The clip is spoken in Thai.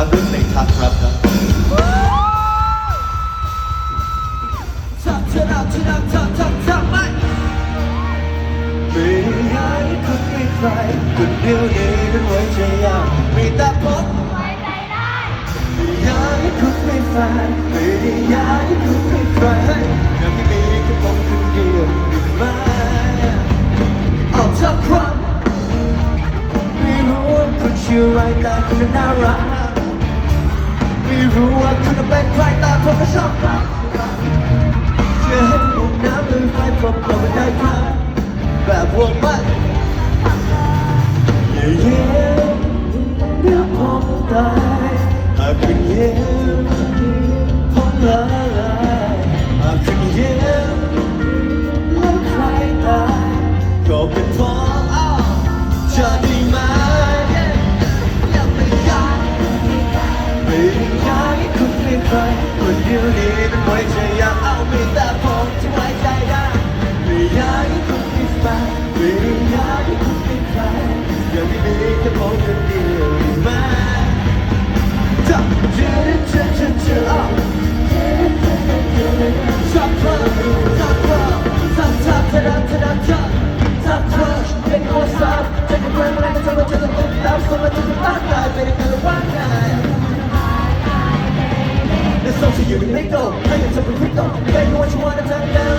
างเรื่องในทางครับครับทักเธอเราที่รักทักทักทักไม่ไม่อยากคุณมีใครคนเดียวนี้นั้นไว้ใจยากมีแต่ผมไว้ใจได้ไม่อยากให้คุณมีแฟนไม่ได้อยากให้คุณมีใครอยากให้มีแค่ผมคนเดียวได้ไหมเอาเธ ชื่อไรแต่คุณน่ารักไม่รู้ว่าคุณเป็นใครแต่ผมก็ชอบครับเชื่อให้ลูกน้ำหรือไฟพบเราไม่ได้ครับแบบพวกมันอย่าเย็นเดี๋ยวผมตายหากคุณเย็นผมละลาย คนเดียวนี้เป็ There's something you can make go ให้ยังจะเป็นคริปโต They know what you want to tell me